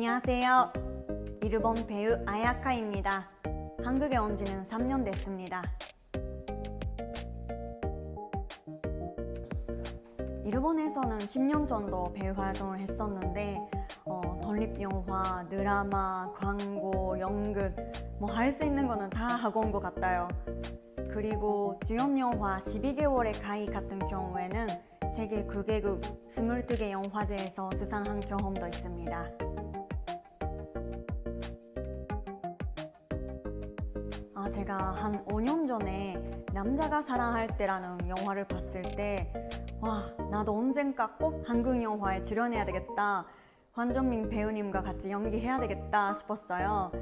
안녕하세요. 일본 배우 아야카입니다. 한국에 온 지는 3년 됐습니다. 일본에서는 10년 정도 배우 활동을 했었는데 어, 독립영화, 드라마, 광고, 연극 뭐 할 수 있는 거는 다 하고 온 것 같아요. 그리고 주연영화 12개월의 가이 같은 경우에는 세계 9개국 22개 영화제에서 수상한 경험도 있습니다. 아, 제가 한 5년 전에 남자가 사랑할 때라는 영화를 봤을 때, 와, 나도 언젠가 꼭 한국 영화에 출연해야 되겠다. 황정민 배우님과 같이 연기해야 되겠다 싶었어요.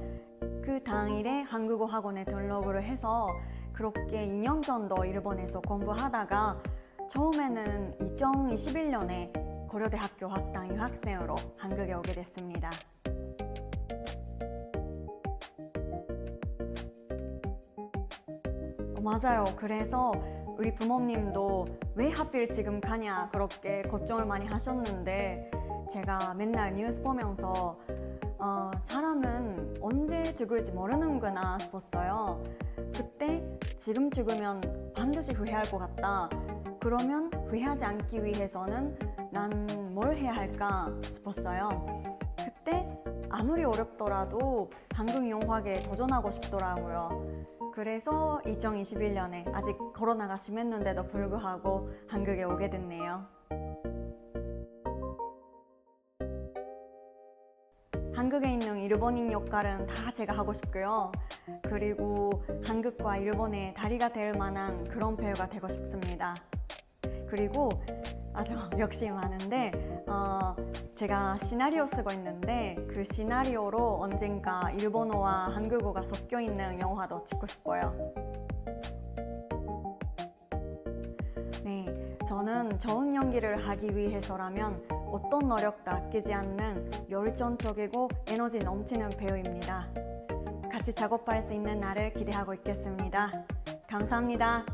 그 당일에 한국어 학원에 등록을 해서 그렇게 2년 정도 일본에서 공부하다가 처음에는 2021년에 고려대학교 학당 유학생으로 한국에 오게 됐습니다. 맞아요. 그래서 우리 부모님도 왜 하필 지금 가냐 그렇게 걱정을 많이 하셨는데 제가 맨날 뉴스 보면서 어, 사람은 언제 죽을지 모르는구나 싶었어요. 그때 지금 죽으면 반드시 후회할 것 같다. 그러면 후회하지 않기 위해서는 난 뭘 해야 할까 싶었어요. 그때 아무리 어렵더라도 한국 영화계에 도전하고 싶더라고요. 그래서 2021년에 아직 코로나가 심했는데도 불구하고 한국에 오게 됐네요. 한국에 있는 일본인 역할은 다 제가 하고 싶고요. 그리고 한국과 일본의 다리가 될 만한 그런 배우가 되고 싶습니다. 그리고 아주 역시 많은데 어, 제가 시나리오 쓰고 있는데 그 시나리오로 언젠가 일본어와 한국어가 섞여 있는 영화도 찍고 싶어요. 네, 저는 좋은 연기를 하기 위해서라면 어떤 노력도 아끼지 않는 열정적이고 에너지 넘치는 배우입니다. 같이 작업할 수 있는 날을 기대하고 있겠습니다. 감사합니다.